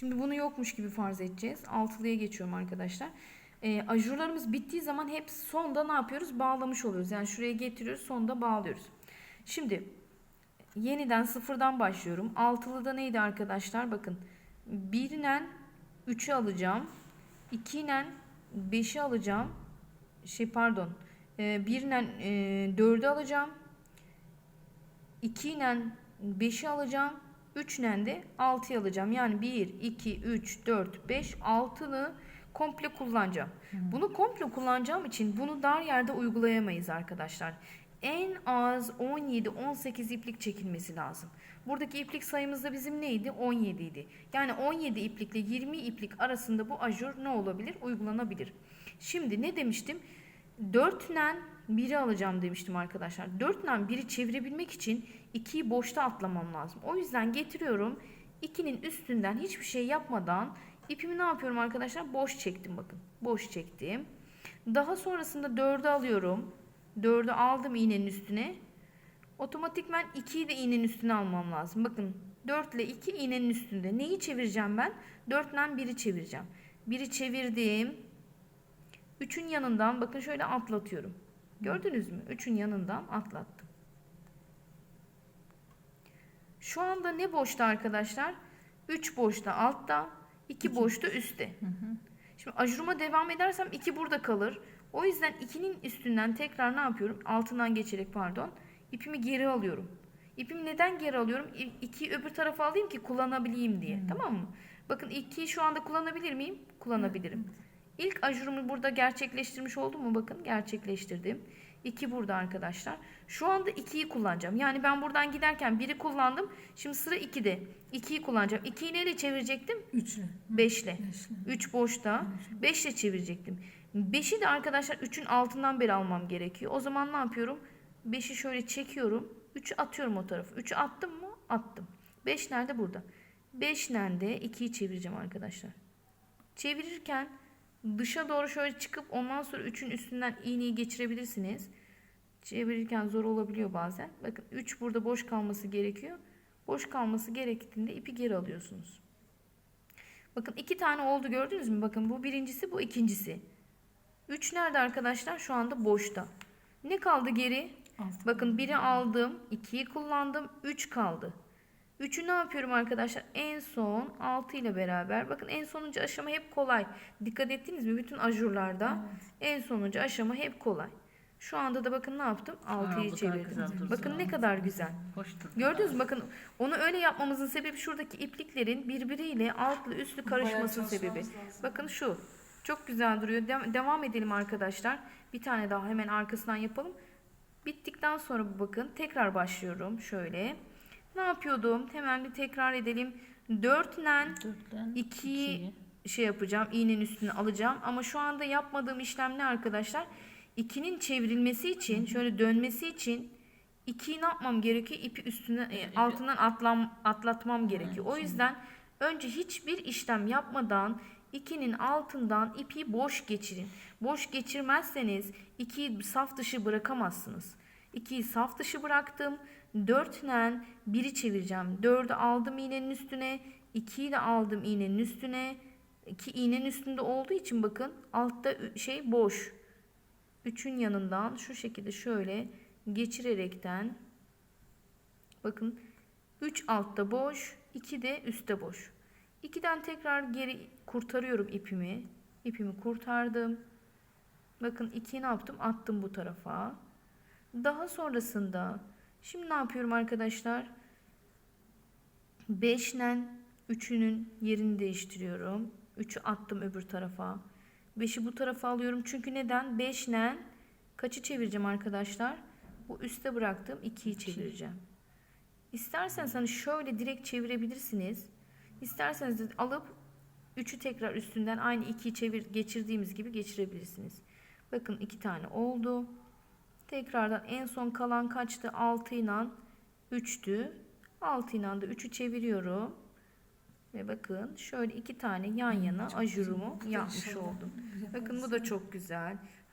Şimdi bunu yokmuş gibi farz edeceğiz. Altılıya geçiyorum arkadaşlar. E, ajurlarımız bittiği zaman hep sonda ne yapıyoruz? Bağlamış oluyoruz. Yani şuraya getiriyoruz sonda bağlıyoruz. Şimdi yeniden sıfırdan başlıyorum. Altılıda neydi arkadaşlar? Bakın 1 ile 3'ü alacağım. 2 ile 5'i alacağım. Şey pardon. 1 ile 4'ü alacağım. 2 ile 5'i alacağım. 3 ile de 6'yı alacağım. Yani 1, 2, 3, 4, 5, 6'ını komple kullanacağım. Bunu komple kullanacağım için bunu dar yerde uygulayamayız arkadaşlar. En az 17-18 iplik çekilmesi lazım. Buradaki iplik sayımız da bizim neydi? 17 idi. Yani 17 iplikle 20 iplik arasında bu ajur ne olabilir? Uygulanabilir. Şimdi ne demiştim? 4 ile 1'i alacağım demiştim arkadaşlar. 4 ile 1'i çevirebilmek için 2'yi boşta atlamam lazım. O yüzden getiriyorum. 2'nin üstünden hiçbir şey yapmadan ipimi ne yapıyorum arkadaşlar? Boş çektim bakın. Boş çektim. Daha sonrasında 4'ü alıyorum. 4'ü aldım iğnenin üstüne. Otomatikmen 2'yi de iğnenin üstüne almam lazım. Bakın 4 ile 2 iğnenin üstünde. Neyi çevireceğim ben? 4 ile 1'i çevireceğim. 1'i çevirdim. 3'ün yanından bakın şöyle atlatıyorum. Gördünüz mü? 3'ün yanından atlattım. Şu anda ne boşta arkadaşlar? 3 boşta altta, 2 boşta üstte. Şimdi ajuruma devam edersem 2 burada kalır. O yüzden 2'nin üstünden tekrar ne yapıyorum? Altından geçerek pardon. ipimi geri alıyorum. İpimi neden geri alıyorum? 2'yi öbür tarafa alayım ki kullanabileyim diye. Tamam mı? Bakın 2'yi şu anda kullanabilir miyim? Kullanabilirim. İlk ajurumu burada gerçekleştirmiş oldum mu? Bakın gerçekleştirdim. 2 burada arkadaşlar. Şu anda 2'yi kullanacağım. Yani ben buradan giderken 1'i kullandım. Şimdi sıra 2'de. 2'yi kullanacağım. 2'yi neyle çevirecektim? 3 ile. 5 ile. Beşle. 3 boşta. 5 ile çevirecektim. 5'i de arkadaşlar 3'ün altından beri almam gerekiyor. O zaman ne yapıyorum? 5'i şöyle çekiyorum. 3'ü atıyorum o tarafa. 3'ü attım mı? Attım. 5 nerede? Burada. 5 nerede? 2'yi çevireceğim arkadaşlar. Çevirirken dışa doğru şöyle çıkıp ondan sonra 3'ün üstünden iğneyi geçirebilirsiniz. Çevirirken zor olabiliyor bazen. Bakın 3 burada boş kalması gerekiyor. Boş kalması gerektiğinde ipi geri alıyorsunuz. Bakın iki tane oldu gördünüz mü? Bakın bu birincisi bu ikincisi. 3 nerede arkadaşlar? Şu anda boşta. Ne kaldı geri? Altı. Bakın biri aldım, 2'yi kullandım, 3 kaldı. 3'ü ne yapıyorum arkadaşlar? En son 6 ile beraber. Bakın en sonuncu aşama hep kolay. Dikkat ettiniz mi? Bütün ajurlarda en sonuncu aşama hep kolay. Şu anda da bakın ne yaptım? 6'yı bu çevirdim. Bakın ne kadar güzel. Gördünüz mü? Bakın onu öyle yapmamızın sebebi şuradaki ipliklerin birbiriyle altlı üstlü karışması sebebi. Bakın şu. Çok güzel duruyor. De- devam edelim arkadaşlar. Bir tane daha hemen arkasından yapalım. Bittikten sonra bakın tekrar başlıyorum. Şöyle. Ne yapıyordum? Hemen bir tekrar edelim. 4 ile Dörtten 2'yi ikiyi. şey yapacağım. iğnenin üstüne alacağım. Ama şu anda yapmadığım işlem ne arkadaşlar? 2'nin çevrilmesi için, şöyle dönmesi için 2'yi ne yapmam gerekiyor? İpi üstüne e, altından atlam, atlatmam gerekiyor. O yüzden önce hiçbir işlem yapmadan 2'nin altından ipi boş geçirin. Boş geçirmezseniz 2'yi saf dışı bırakamazsınız. 2'yi saf dışı bıraktım. 4 ile 1'i çevireceğim. 4'ü aldım iğnenin üstüne. 2'yi de aldım iğnenin üstüne. 2 iğnenin üstünde olduğu için bakın altta şey boş. 3'ün yanından şu şekilde şöyle geçirerekten bakın 3 altta boş, 2 de üstte boş. 2'den tekrar geri kurtarıyorum ipimi. İpimi kurtardım. Bakın 2'yi ne yaptım? Attım bu tarafa. Daha sonrasında şimdi ne yapıyorum arkadaşlar? 5 ile 3'ünün yerini değiştiriyorum. 3'ü attım öbür tarafa. 5'i bu tarafa alıyorum. Çünkü neden? 5 ile kaçı çevireceğim arkadaşlar? Bu üste bıraktığım 2'yi çevireceğim. İsterseniz hani şöyle direkt çevirebilirsiniz. İsterseniz de alıp 3'ü tekrar üstünden aynı 2'yi çevir geçirdiğimiz gibi geçirebilirsiniz. Bakın 2 tane oldu. Tekrardan en son kalan kaçtı? 6 ile 3'tü. 6 ile de 3'ü çeviriyorum. Ve bakın şöyle iki tane yan yana ajurumu yapmış oldum. Bakın bu da çok güzel.